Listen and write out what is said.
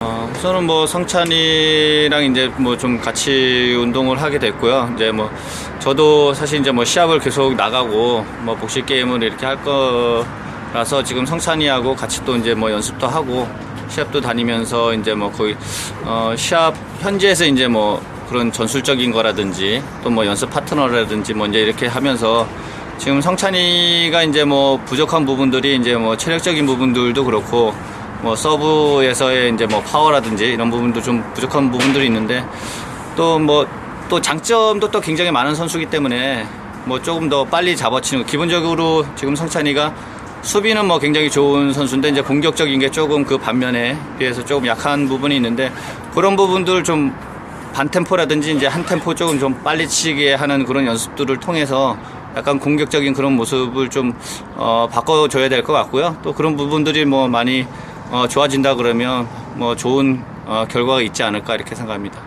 어, 우선은 뭐 성찬이랑 이제 뭐 좀 같이 운동을 하게 됐고요. 이제 뭐 저도 사실 이제 뭐 시합을 계속 나가고 뭐 복식 게임을 이렇게 할 거라서 지금 성찬이하고 같이 또 이제 뭐 연습도 하고 시합도 다니면서 이제 뭐 거의 어 시합 현지에서 이제 뭐 그런 전술적인 거라든지 또 뭐 연습 파트너라든지 뭐 이제 이렇게 하면서 지금 성찬이가 이제 뭐 부족한 부분들이 이제 뭐 체력적인 부분들도 그렇고 뭐 서브에서의 이제 뭐 파워라든지 이런 부분도 좀 부족한 부분들이 있는데 또 뭐 또 장점도 또 굉장히 많은 선수기 때문에 뭐 조금 더 빨리 잡아치는 거. 기본적으로 지금 성찬이가 수비는 뭐 굉장히 좋은 선수인데 이제 공격적인 게 조금 그 반면에 비해서 조금 약한 부분이 있는데 그런 부분들 좀 반템포라든지 이제 한 템포 조금 좀 빨리 치게 하는 그런 연습들을 통해서 약간 공격적인 그런 모습을 좀 어, 바꿔줘야 될 것 같고요. 또 그런 부분들이 뭐 많이 어, 좋아진다 그러면 뭐 좋은 어, 결과가 있지 않을까 이렇게 생각합니다.